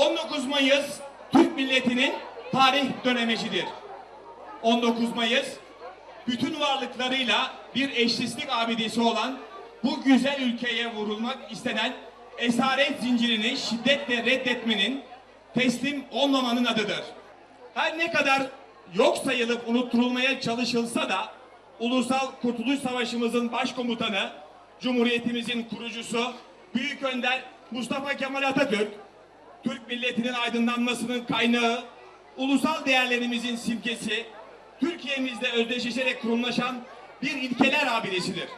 19 Mayıs Türk milletinin tarih dönemecidir. 19 Mayıs bütün varlıklarıyla bir eşsizlik abidesi olan bu güzel ülkeye vurulmak istenen esaret zincirini şiddetle reddetmenin, teslim olmamanın adıdır. Her ne kadar yok sayılıp unutturulmaya çalışılsa da Ulusal Kurtuluş Savaşımızın başkomutanı, Cumhuriyetimizin kurucusu, Büyük Önder Mustafa Kemal Atatürk, Türk milletinin aydınlanmasının kaynağı, ulusal değerlerimizin simgesi, Türkiye'mizde özdeşleşerek kurumlaşan bir ilkeler abidesidir.